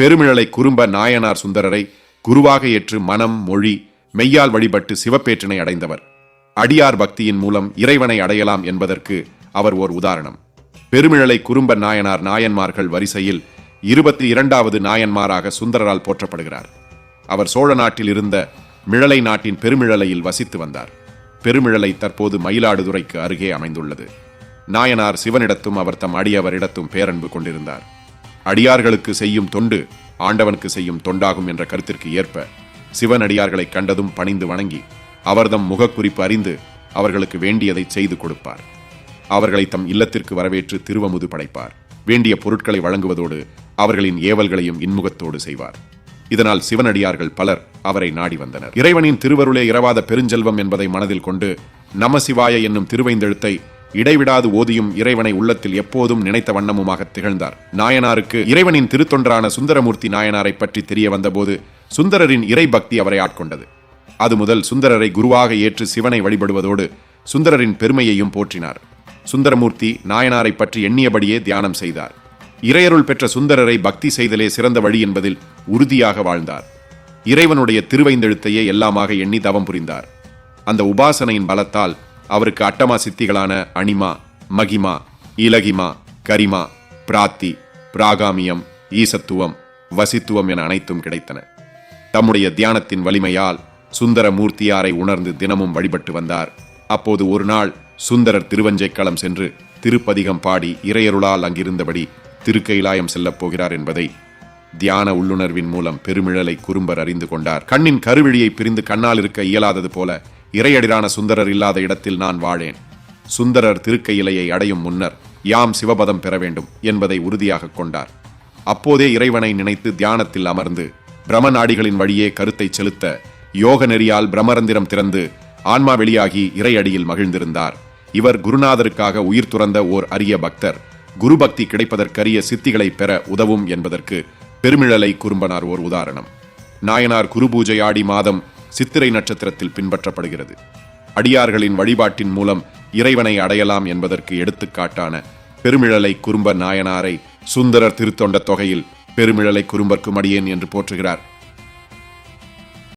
பெருமிழலை குறும்ப நாயனார் சுந்தரரை குருவாக ஏற்று மனம் மொழி மெய்யால் வழிபட்டு சிவப்பேற்றினை அடைந்தவர். அடியார் பக்தியின் மூலம் இறைவனை அடையலாம் என்பதற்கு அவர் ஓர் உதாரணம். பெருமிழலை குறும்ப நாயனார் நாயன்மார்கள் வரிசையில் இருபத்தி இரண்டாவது நாயன்மாராக சுந்தரரால் போற்றப்படுகிறார். அவர் சோழ நாட்டில் இருந்த மிழலை நாட்டின் பெருமிழலையில் வசித்து வந்தார். பெருமிழலை தற்போது மயிலாடுதுறைக்கு அருகே அமைந்துள்ளது. நாயனார் சிவனிடத்தும் அவர் தம் அடியவரிடத்தும் பேரன்பு கொண்டிருந்தார். அடியார்களுக்கு செய்யும் தொண்டு ஆண்டவனுக்கு செய்யும் தொண்டாகும் என்ற கருத்திற்கு ஏற்ப சிவனடியார்களை கண்டதும் பணிந்து வணங்கி அவர்தம் முகக்குறிப்பு அறிந்து அவர்களுக்கு வேண்டியதை செய்து கொடுப்பார். அவர்களை தம் இல்லத்திற்கு வரவேற்று திருவமுது படைப்பார். வேண்டிய பொருட்களை வழங்குவதோடு அவர்களின் ஏவல்களையும் இன்முகத்தோடு செய்வார். இதனால் சிவனடியார்கள் பலர் அவரை நாடி வந்தனர். இறைவனின் திருவருளே இரவாத பெருஞ்செல்வம் என்பதை மனதில் கொண்டு நமசிவாய என்னும் திருவைந்தெழுத்தை இடைவிடாது ஓதியும் இறைவனை உள்ளத்தில் எப்போதும் நினைத்த வண்ணமுமாக திகழ்ந்தார். நாயனாருக்கு இறைவனின் திருத்தொன்றான சுந்தரமூர்த்தி நாயனாரை பற்றி தெரிய வந்தபோது சுந்தரரின் இறை பக்தி அவரை ஆட்கொண்டது. அது முதல் சுந்தரரை குருவாக ஏற்று சிவனை வழிபடுவதோடு சுந்தரரின் பெருமையையும் போற்றினார். சுந்தரமூர்த்தி நாயனாரை பற்றி எண்ணியபடியே தியானம் செய்தார். இறையருள் பெற்ற சுந்தரரை பக்தி செய்தலே சிறந்த வழி என்பதில் உறுதியாக வாழ்ந்தார். இறைவனுடைய திருவைந்தெழுத்தையே எல்லாமாக எண்ணி தவம் புரிந்தார். அந்த உபாசனையின் பலத்தால் அவருக்கு அட்டமா சித்திகளான அனிமா மகிமா இலகிமா கரிமா பிராத்தி பிராகாமியம் ஈசத்துவம் வசித்துவம் என அனைத்தும் கிடைத்தன. தம்முடைய தியானத்தின் வலிமையால் சுந்தர மூர்த்தியாரை உணர்ந்து தினமும் வழிபட்டு வந்தார். அப்போது ஒரு நாள் சுந்தரர் திருவஞ்சைக்களம் சென்று திருப்பதிகம் பாடி இறையருளால் அங்கிருந்தபடி திருக்கைலாயம் செல்லப் போகிறார் என்பதை தியான உள்ளுணர்வின் மூலம் பெருமிழலை குறும்பர் அறிந்து கொண்டார். கண்ணின் கருவிழியை பிரிந்து கண்ணால் இருக்க இயலாதது போல இறையடிரான சுந்தரர் இல்லாத இடத்தில் நான் வாழேன். சுந்தரர் திருக்கையிலையை அடையும் முன்னர் யாம் சிவபதம் பெற வேண்டும் என்பதை உறுதியாக கொண்டார். அப்போதே இறைவனை நினைத்து தியானத்தில் அமர்ந்து பிரம நாடிகளின் வழியே கருத்தை செலுத்த யோக நெறியால் பிரமரந்திரம் திறந்து ஆன்மா வெளியாகி இறையடியில் மகிழ்ந்திருந்தார். இவர் குருநாதருக்காக உயிர் துறந்த ஓர் அரிய பக்தர். குரு பக்தி கிடைப்பதற்கரிய சித்திகளை பெற உதவும் என்பதற்கு பெருமிழலை குறும்பனார் ஓர் உதாரணம். நாயனார் குரு பூஜை ஆடி மாதம் சித்திரை நட்சத்திரத்தில் பின்பற்றப்படுகிறது. அடியார்களின் வழிபாட்டின் மூலம் இறைவனை அடையலாம் என்பதற்கு எடுத்துக்காட்டான பெருமிழலை குறும்ப நாயனாரை சுந்தரர் திருத்தொண்ட தொகையில் பெருமிழலை குறும்பர்க்கும் அடியேன் என்று போற்றுகிறார்.